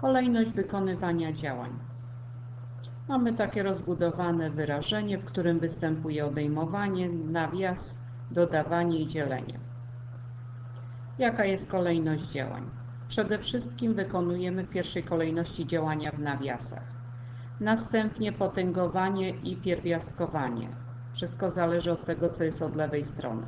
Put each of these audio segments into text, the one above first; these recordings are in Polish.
Kolejność wykonywania działań. Mamy takie rozbudowane wyrażenie, w którym występuje odejmowanie, nawias, dodawanie i dzielenie. Jaka jest kolejność działań? Przede wszystkim wykonujemy w pierwszej kolejności działania w nawiasach. Następnie potęgowanie i pierwiastkowanie. Wszystko zależy od tego, co jest od lewej strony.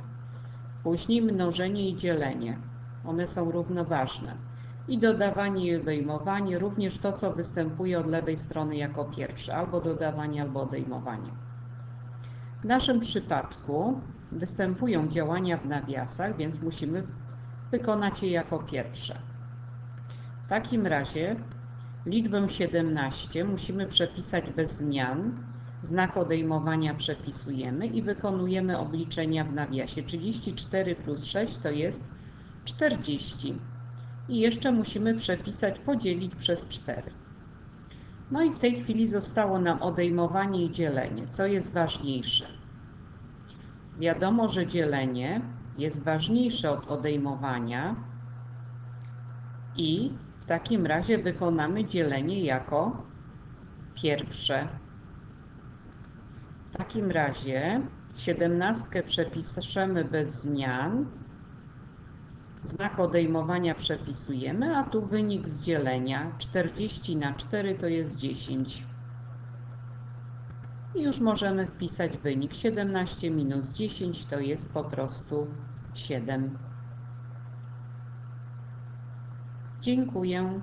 Później mnożenie i dzielenie. One są równoważne. I dodawanie i odejmowanie, również to, co występuje od lewej strony jako pierwsze, albo dodawanie, albo odejmowanie. W naszym przypadku występują działania w nawiasach, więc musimy wykonać je jako pierwsze. W takim razie liczbę 17 musimy przepisać bez zmian. Znak odejmowania przepisujemy i wykonujemy obliczenia w nawiasie. 34 plus 6 to jest 40. I jeszcze musimy przepisać podzielić przez 4. No i w tej chwili zostało nam odejmowanie i dzielenie. Co jest ważniejsze? Wiadomo, że dzielenie jest ważniejsze od odejmowania i w takim razie wykonamy dzielenie jako pierwsze. W takim razie siedemnastkę przepiszemy bez zmian. Znak odejmowania przepisujemy, a tu wynik z dzielenia 40 na 4 to jest 10. I już możemy wpisać wynik 17 minus 10 to jest po prostu 7. Dziękuję.